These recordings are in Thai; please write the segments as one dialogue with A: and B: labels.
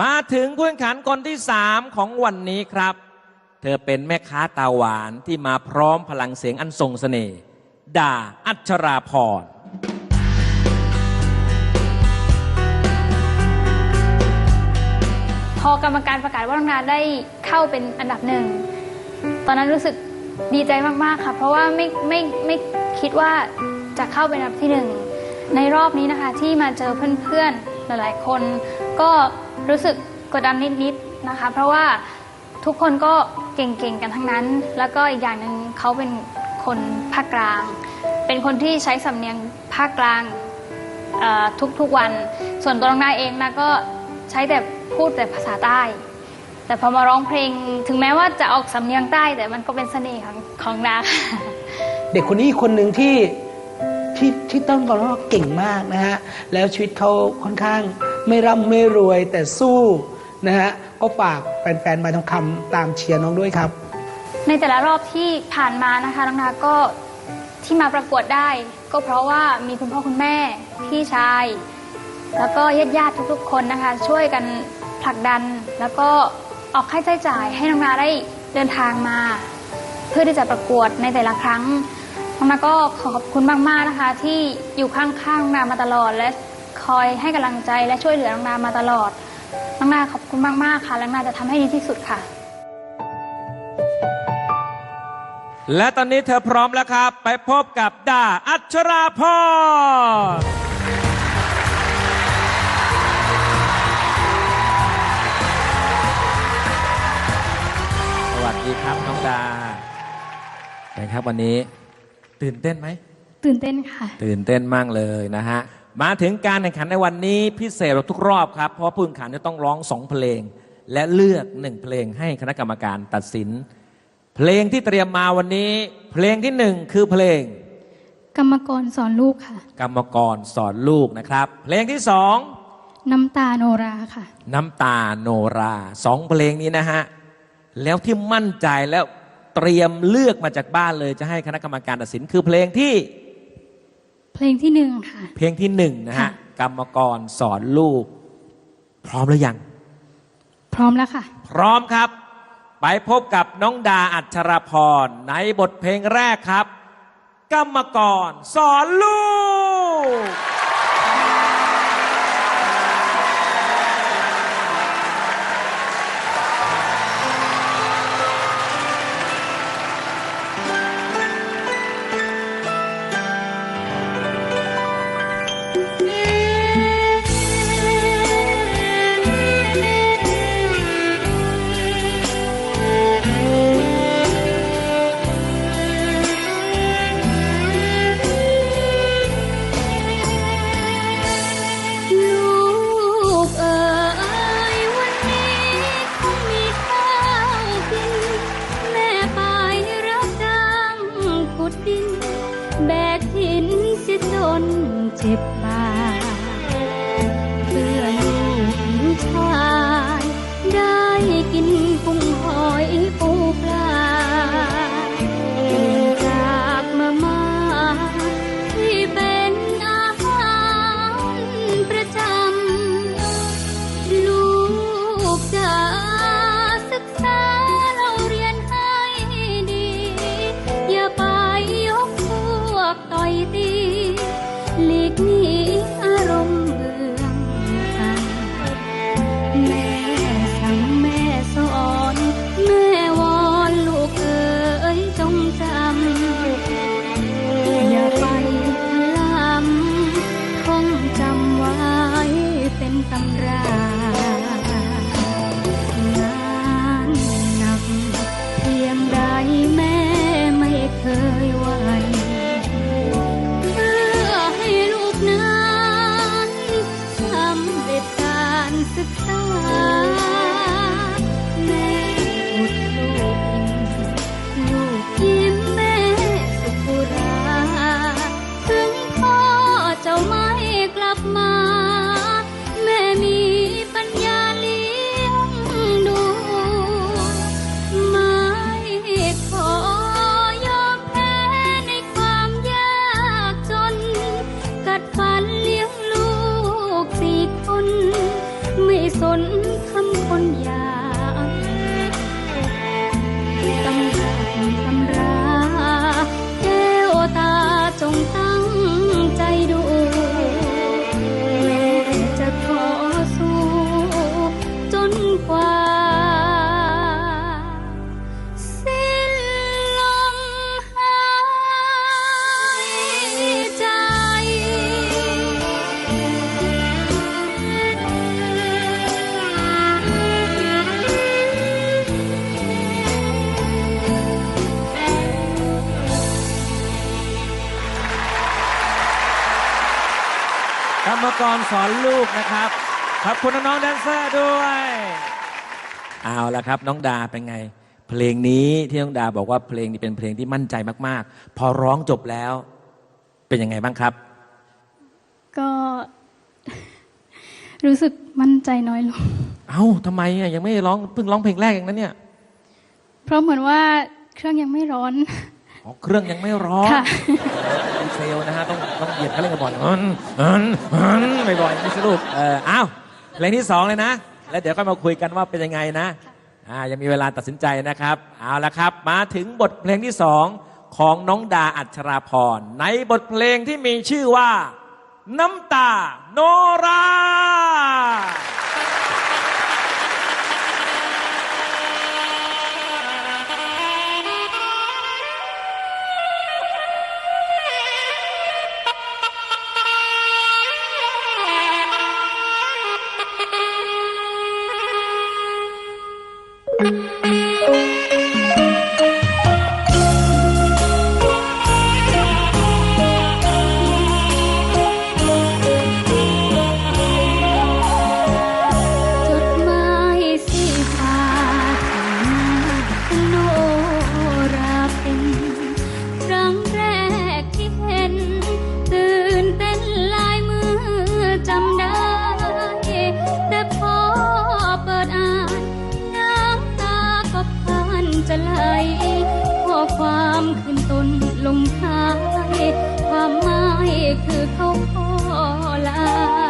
A: มาถึงผู้แข่งขันคนที่สามของวันนี้ครับ เธอเป็นแม่ค้าตาหวานที่มาพร้อมพลังเสียงอันทรงเสน่ห์ด่าอัชราพร
B: พอกรรมการประกาศว่าน้องนาได้เข้าเป็นอันดับหนึ่ง ตอนนั้นรู้สึกดีใจมาก ๆ ค่ะ เพราะว่าไม่ไม่ไม่คิดว่าจะเข้าเป็นอันดับที่หนึ่งในรอบนี้นะคะที่มาเจอเพื่อน ๆ หลาย ๆ คนก็ รู้สึกกดดันนิดๆนะคะ เพราะว่าทุกคนก็เก่งๆกันทั้งนั้น แล้วก็อีกอย่างหนึ่งเขาเป็นคนภาคกลาง เป็นคนที่ใช้สำเนียงภาคกลางทุกๆวัน ส่วนตัวน้องนายเองนะก็ใช้แต่พูดแต่ภาษาใต้ แต่พอมาร้องเพลงถึงแม้ว่าจะออกสำเนียงใต้แต่มันก็เป็นเสน่ห์ของของนา
C: เด็กคนนี้คนหนึ่งที่ที่ที่ต้องบอกว่าเก่งมากนะฮะแล้วชีวิตเขาค่อนข้าง ไม่ร่ำไม่รวยแต่สู้นะฮะก็ฝากแฟนๆมาทองคำตามเชียร์น้องด้วยครับ
B: ในแต่ละรอบที่ผ่านมานะคะน้องนาก็ที่มาประกวดได้ ก็เพราะว่ามีคุณพ่อคุณแม่ พี่ชาย แล้วก็ญาติญาติทุกๆ คนนะคะ ช่วยกันผลักดัน แล้วก็ออกค่าใช้จ่ายให้น้องนาได้เดินทางมา เพื่อที่จะประกวดในแต่ละครั้งน้องนาก็ขอขอบคุณมากๆนะคะ ที่อยู่ข้างๆน้องนามาตลอดและ คอยให้กำลังใจและช่วยเหลือน้องนามาตลอด น้องนาขอบคุณมาก ๆ ค่ะ และน้องนาจะทำให้ดีที่สุดค่ะ
A: และตอนนี้เธอพร้อมแล้วครับ ไปพบกับด่าอัชราพรสวัสดีครับน้องดาเป็นครับวันนี้ตื่นเต้นไหม
B: ตื่นเต้นค่ะ
A: ตื่นเต้นมากเลยนะฮะ มาถึงการแข่งขันในวันนี้พิเศษกว่าทุกรอบครับ เพราะว่าผู้แข่งขันจะต้องร้องสองเพลง และเลือกหนึ่งเพลงให้คณะกรรมการตัดสิน เพลงที่เตรียมมาวันนี้ เพลงที่หนึ่งคือเพลง
B: กรรมกรสอนลูกค่ะ
A: กรรมกรสอนลูกนะครับ เพลงที่สอง
B: น้ำตาโนราค่ะ
A: น้ำตาโนราสองเพลงนี้นะฮะ แล้วที่มั่นใจแล้วเตรียมเลือกมาจากบ้านเลยจะให้คณะกรรมการตัดสินคือเพลงที่
B: เพลงที่หนึ่งค่ะ
A: เพลงที่หนึ่งนะฮะ
B: ค่ะ
A: กรรมกรสอนลูก พร้อมหรือยัง
B: พร้อมแล้วค่ะ
A: พร้อมครับ ไปพบกับน้องดาอัชราพร ในบทเพลงแรกครับ กรรมกรสอนลูก
B: สอนลูกนะครั
D: บ ขอบคุณน้องๆแดนเซอร์ด้วย เอาละครับ น้องดาเป็นไง เพลงนี้ที่น้องดาบอกว่าเพลงนี้เป็นเพลงที่มั่นใจมากๆ พอร้องจบแล้ว เป็นยังไงบ้างครับ
A: ก็ รู้สึกมั่นใจน้อยลง
D: เอ้าทำไมอะยังไม่ร้องเพิ่งร้องเพลงแรกเองนะเนี่ย
A: เพราะเหมือนว่าเครื่องยังไม่ร้อน
D: อ๋อเครื่องยังไม่ร้อน
A: ค่ะ
D: ดีเซลนะฮะต้องต้องเหยียบคันเร่งกระบอกอืนอืนอืนบ่อยๆนี่สรุปเอออ้าวเพลงที่สองเลยนะ แล้วเดี๋ยวก็มาคุยกันว่าเป็นยังไงนะอ่ายังมีเวลาตัดสินใจนะครับ เอาละครับ มาถึงบทเพลงที่สองของน้องดาอัชราพร ในบทเพลงที่มีชื่อว่า น้ำตาโนราะ
A: ไหลข้อความขึ้นต้นลงท้าย ความหมายคือเขาขอลา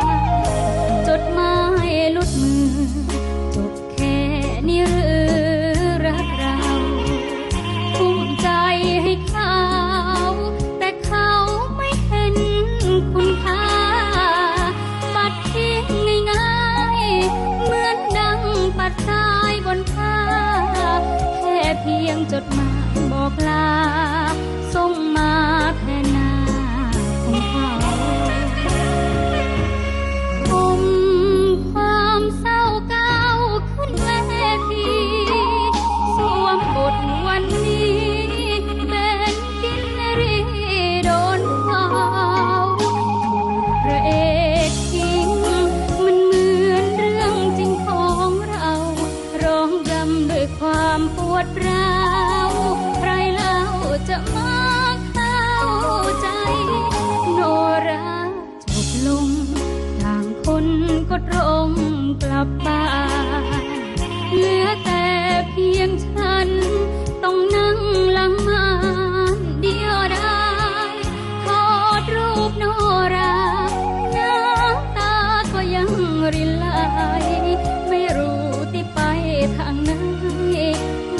A: ทางไหน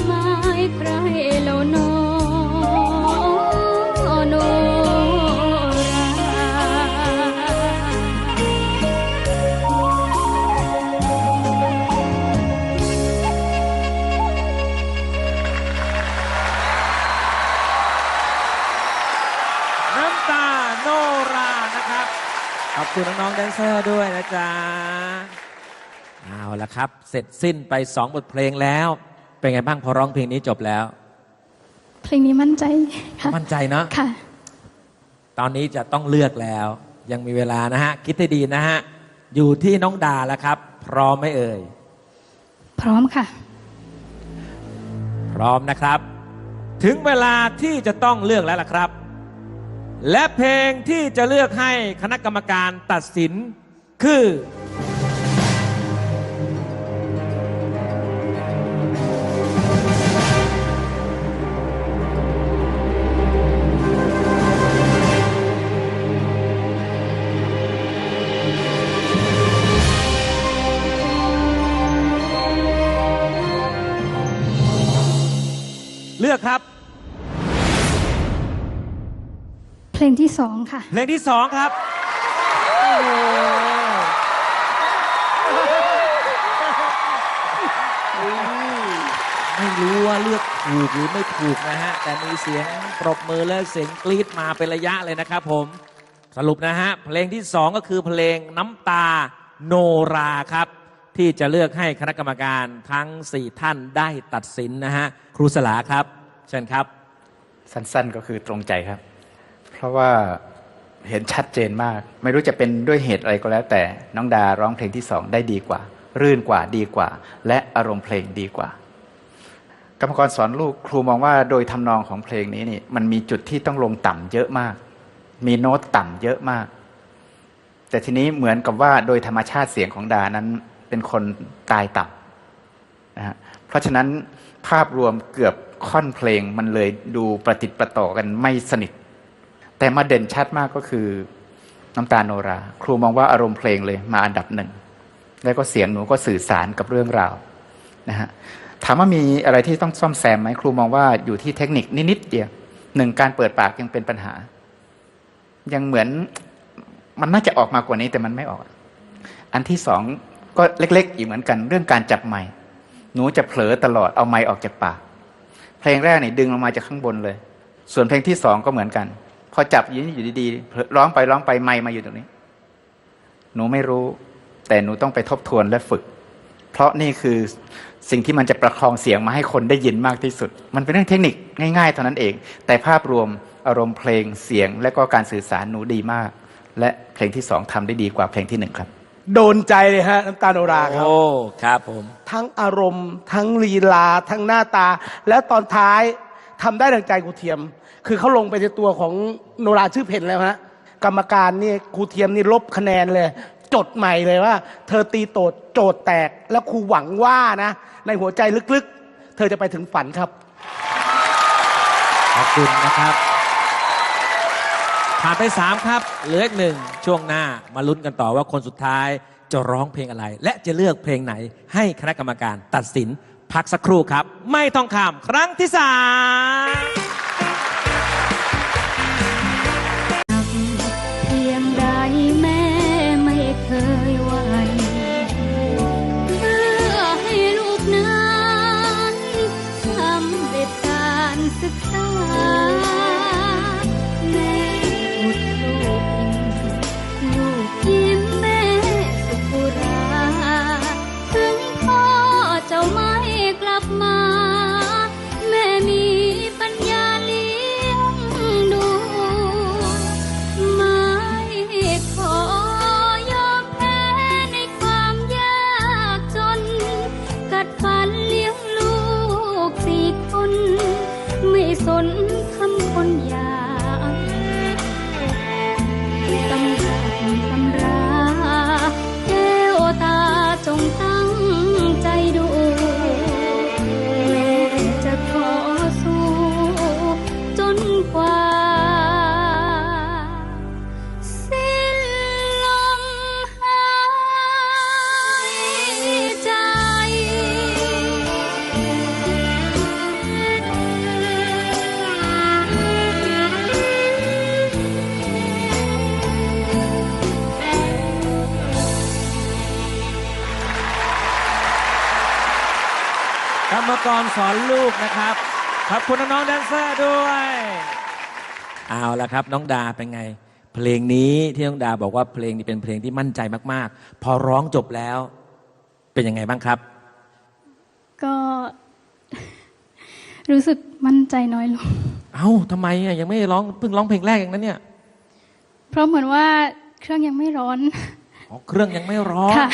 A: หมายใครแล้วโนโนรา
D: น้ำตาโนรานะครับ ขอบคุณน้องๆแดนเซอร์ด้วยนะจ๊ะ ละครับ เสร็จสิ้นไปสองบทเพลงแล้ว เป็นไงบ้างพอร้องเพลงนี้จบแล้ว
A: เพลงนี้มั่นใจค่ะ
D: มั่นใจเนาะ
A: ค่ะ
D: ตอนนี้จะต้องเลือกแล้ว ยังมีเวลานะฮะ คิดให้ดีนะฮะ อยู่ที่น้องดาแล้วครับ พร้อมไหมเอ่ย
A: พร้อมค่ะ
D: พร้อมนะครับ ถึงเวลาที่จะต้องเลือกแล้วล่ะครับ และเพลงที่จะเลือกให้คณะกรรมการตัดสินคือ
E: ลงที่สองค่ะ
A: เพลงที่สองครับ ไม่รู้ว่าเลือกถูกหรือไม่ถูกนะฮะ แต่มีเสียงปรบมือและเสียงกรี๊ดมาเป็นระยะเลยนะครับผม สรุปนะฮะ เพลงที่สองก็คือเพลงน้ำตาโนราครับ ที่จะเลือกให้คณะกรรมการทั้ง 4 ท่านได้ตัดสินนะฮะ ครูสลาครับ เชิญครับ
F: สั้นๆก็คือตรงใจครับเพ ราะว่าเห็นชัดเจนมาก ไม่รู้จะเป็นด้วยเหตุอะไรก็แล้ว แต่น้องดาร้องเพลงที่สองได้ดีกว่า รื่นกว่าดีกว่า และอารมณ์เพลงดีกว่ากรรมกรสอนลูกครูมองว่าโดยทำนองของเพลงนี้นี่มันมีจุดที่ต้องลงต่ำเยอะมาก มีโน้ตต่ำเยอะมาก แต่ทีนี้เหมือนกับว่าโดยธรรมชาติเสียงของดานั้นเป็นคนตายต่ำนะฮะเพราะฉะนั้นภาพรวมเกือบค่อนเพลงมันเลยดูประติดประต่อกันไม่สนิท แต่มาเด่นชัดมากก็คือน้ำตาโนรา ครูมองว่าอารมณ์เพลงเลยมาอันดับหนึ่ง แล้วก็เสียงหนูก็สื่อสารกับเรื่องราวนะฮะถามว่ามีอะไรที่ต้องซ่อมแซมไหมครูมองว่าอยู่ที่เทคนิคนิดๆเดียวหนึ่งการเปิดปากยังเป็นปัญหา ยังเหมือนมันน่าจะออกมากว่านี้แต่มันไม่ออก อันที่สองก็เล็ก ๆ อีกเหมือนกัน เรื่องการจับไม้หนูจะเผลอตลอดเอาไม้ออกจากปาก เพลงแรกนี่ดึงลงมาจากข้างบนเลย ส่วนเพลงที่สองก็เหมือนกัน พอจับอยืนอยู่ดีๆเผลอร้องไปร้องไปไม้มาอยู่ตรงนี้ หนูไม่รู้ แต่หนูต้องไปทบทวนและฝึก เพราะนี่คือสิ่งที่มันจะประคองเสียงมาให้คนได้ยินมากที่สุด มันเป็นเรื่องเทคนิคง่ายๆเท่านั้นเอง แต่ภาพรวมอารมณ์เพลงเสียงและก็การสื่อสารหนูดีมาก และเพลงที่สองทำได้ดีกว่าเพลงที่หนึ่งครับ
G: โดนใจเลยฮะน้ำตาโนราครับ
A: โอ้ครับผม
G: ทั้งอารมณ์ ทั้งลีลา ทั้งหน้าตา และตอนท้ายทำได้ดังใจครูเทียม คือเขาลงไปในตัวของโนราชื่อเพนแล้วฮะกรรมการนี่ครูเทียมนี่ลบคะแนนเลย จดใหม่เลยว่า เธอตีโตดโจทย์แตกแล้วครูหวังว่านะ ในหัวใจลึกๆ เธอจะไปถึงฝันครับ
A: ขอบคุณนะครับผ่านไป 3 ครับ เหลืออีกหนึ่งช่วงหน้ามาลุ้นกันต่อว่าคนสุดท้ายจะร้องเพลงอะไร และจะเลือกเพลงไหนให้คณะกรรมการตัดสินพักสักครู่ครับ ไม่ต้องข้ามครั้งที่สาม
E: กรรมกรสอนลู
A: กนะครับขอบคุณน้องๆแดนเซอร์ด้วย เอาละครับ น้องดาเป็นไง เพลงนี้ที่น้องดาบอกว่าเพลงนี้เป็นเพลงที่มั่นใจมาก ๆ พอร้องจบแล้ว เป็นยังไงบ้างครับ
E: ก็ รู้สึกมั่นใจน้อยลง
A: เอ้าทำไมอะยังไม่ร้องเพิ่งร้องเพลงแรกเองนะเนี่ย
E: เพราะเหมือนว่าเครื่องยังไม่ร้อน
A: อ๋อเครื่องยังไม่ร้อง
E: ค่ะ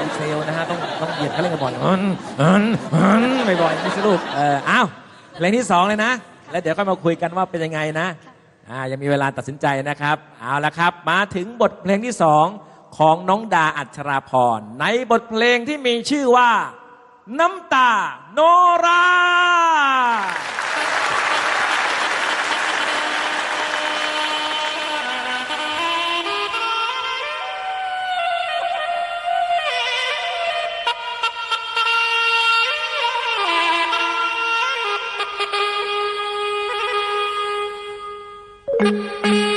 A: ดีเซลนะฮะต้องต้องเหยียบคันเร่งกันบ่อยอันอันอันบ่อยๆไม่สรุปเอออ้าวเพลงที่สองเลยนะ แล้วเดี๋ยวก็มาคุยกันว่าเป็นยังไงนะอ่ายังมีเวลาตัดสินใจนะครับเอาละครับ มาถึงบทเพลงที่สองของน้องดาอัชราพรในบทเพลงที่มีชื่อว่า น้ำตาโนรา Música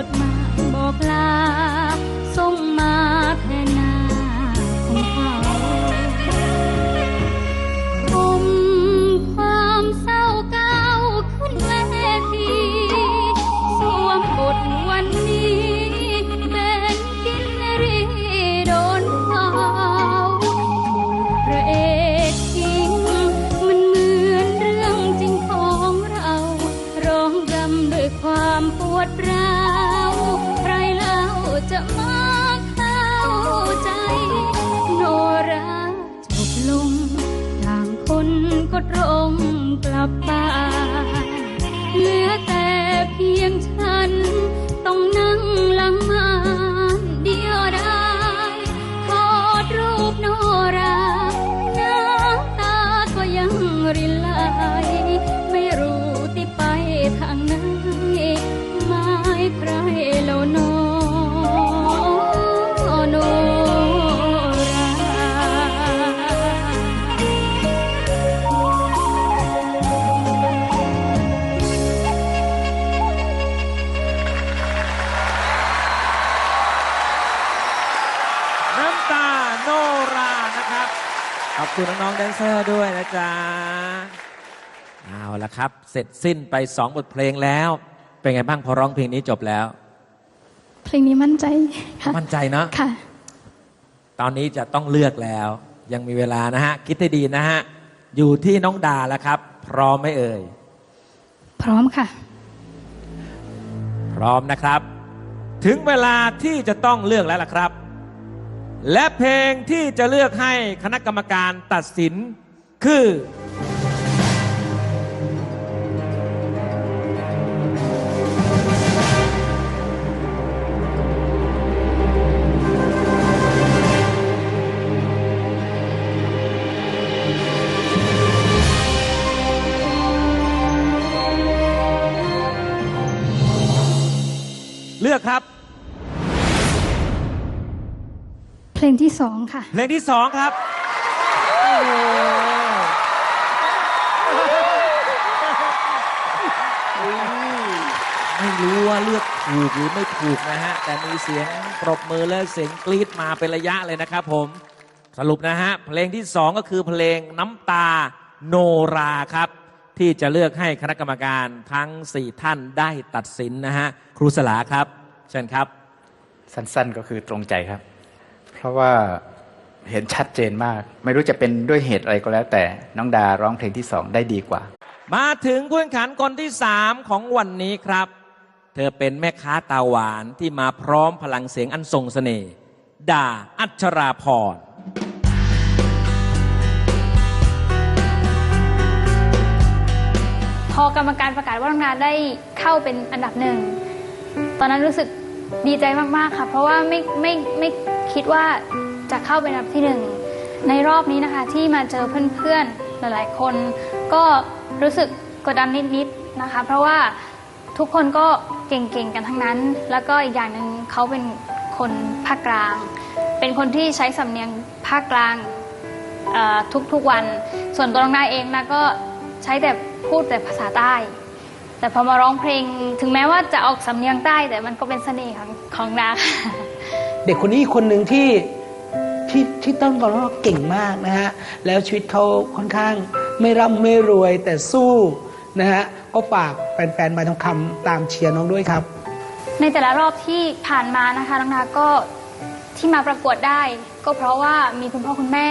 A: จดหมาย
D: តរំក្លាប់បានលះ แดนเซอร์ด้วยนะจ๊ะ เอาละครับ เสร็จสิ้นไปสองบทเพลงแล้ว เป็นไงบ้างพอร้องเพลงนี้จบแล้ว
A: เพลงนี้มั่นใจค่ะ
D: มั่นใจเนาะ
A: ค่ะ
D: ตอนนี้จะต้องเลือกแล้ว ยังมีเวลานะฮะ คิดให้ดีนะฮะ อยู่ที่น้องดาแล้วครับ พร้อมไหมเอ่ย
A: พร้อมค่ะ
D: พร้อมนะครับ ถึงเวลาที่จะต้องเลือกแล้วล่ะครับ และเพลงที่จะเลือกให้คณะกรรมการตัดสินคือ เลือกครับ
A: เพลงที่สองค่ะ
D: เพลงที่สองครับโอ้โหไม่รู้ว่าเลือกถูกหรือไม่ถูกนะฮะ แต่มีเสียงปรบมือและเสียงกรี๊ดมาเป็นระยะเลยนะครับผม สรุปนะฮะ เพลงที่สองก็คือเพลงน้ำตาโนราครับ ที่จะเลือกให้คณะกรรมการทั้ง 4 ท่านได้ตัดสินนะฮะ ครูสลาครับ เชิญครับ
F: สั้นๆก็คือตรงใจครับ เพราะว่าเห็นชัดเจนมาก ไม่รู้จะเป็นด้วยเหตุอะไรก็แล้ว แต่น้องดาร้องเพลงที่สองได้ดีกว่า
D: มาถึงผู้แข่งขันคนที่3ของวันนี้ครับ เธอเป็นแม่ค้าตาหวานที่มาพร้อมพลังเสียงอันทรงเสน่ห์ด่าอัชราพร
B: พอกรรมการประกาศว่าน้องนาได้เข้าเป็นอันดับหนึ่ง ตอนนั้นรู้สึกดีใจมาก ๆ ค่ะ เพราะว่าไม่ไม่ไม่ คิดว่าจะเข้าเป็นอันดับที่หนึ่งในรอบนี้นะคะที่มาเจอเพื่อนๆหลายๆคน ก็รู้สึกกดดันนิดๆนะคะ เพราะว่าทุกคนก็เก่งๆกันทั้งนั้น แล้วก็อีกอย่างหนึ่งเขาเป็นคนภาคกลาง เป็นคนที่ใช้สำเนียงภาคกลางทุกๆวัน ส่วนตัวน้องนายเองนะก็ใช้แต่พูดแต่ภาษาใต้ แต่พอมาร้องเพลงถึงแม้ว่าจะออกสำเนียงใต้แต่มันก็เป็นเสน่ห์ของของนา
C: เด็กคนนี้อีกคนหนึ่งที่ที่ที่ต้องบอกว่าเก่งมากนะฮะแล้วชีวิตเขาค่อนข้างไม่ร่ำไม่รวยแต่สู้นะฮะก็ฝากแฟนๆมาทองคำตามเชียร์น้องด้วยครับ
B: ในแต่ละรอบที่ผ่านมานะคะน้องนาก็ที่มาประกวดได้ ก็เพราะว่ามีคุณพ่อคุณแม่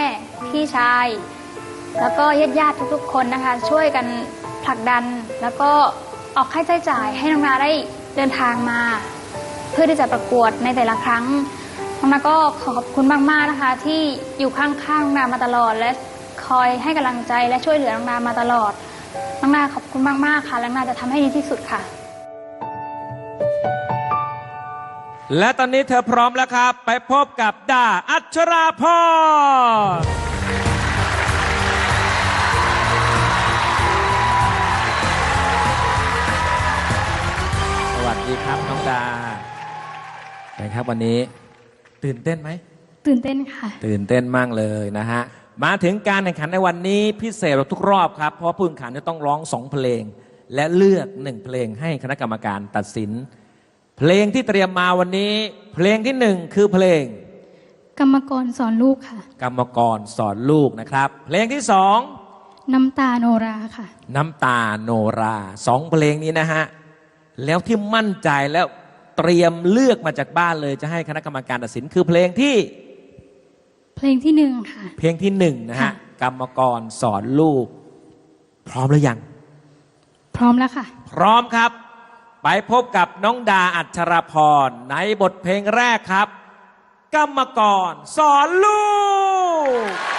B: พี่ชาย แล้วก็ญาติญาติทุกๆ คนนะคะ ช่วยกันผลักดันแล้วก็ออกค่าใช้จ่ายให้น้องนาได้เดินทางมา เพื่อที่จะประกวดในแต่ละครั้ง น้องนาก็ขอขอบคุณมากๆนะคะ ที่อยู่ข้างๆน้องนามาตลอด และคอยให้กำลังใจและช่วยเหลือน้องนามาตลอด น้องนาขอบคุณมากๆค่ะ และน้องนาจะทำให้ดีที่สุดค่ะ
D: และตอนนี้เธอพร้อมแล้วครับ ไปพบกับด่าอัชราพร สวัสดีครับน้องดาเป็นครับวันนี้ ตื่นเต้นไหม
A: ตื่นเต้นค่ะ
D: ตื่นเต้นมากเลยนะฮะ มาถึงการแข่งขันในวันนี้พิเศษกว่าทุกรอบครับ เพราะว่าผู้แข่งขันจะต้องร้องสองเพลง และเลือกหนึ่งเพลงให้คณะกรรมการตัดสิน เพลงที่เตรียมมาวันนี้ เพลงที่หนึ่งคือเพลง
A: กรรมกรสอนลูกค่ะ
D: กรรมกรสอนลูกนะครับ เพลงที่สอง
A: น้ำตาโนราค่ะ
D: น้ำตาโนราสองเพลงนี้นะฮะ แล้วที่มั่นใจแล้ว เตรียมเลือกมาจากบ้านเลยจะให้คณะกรรมการตัดสินคือเพลงที่
A: เพลงที่หนึ่งค่ะ
D: เพลงที่หนึ่งนะฮะ
A: ค่ะ
D: กรรมกรสอนลูก พร้อมหรือยัง
A: พร้อมแล้วค่ะ
D: พร้อมครับ ไปพบกับน้องดาอัชรพร ในบทเพลงแรกครับ กรรมกรสอนลูก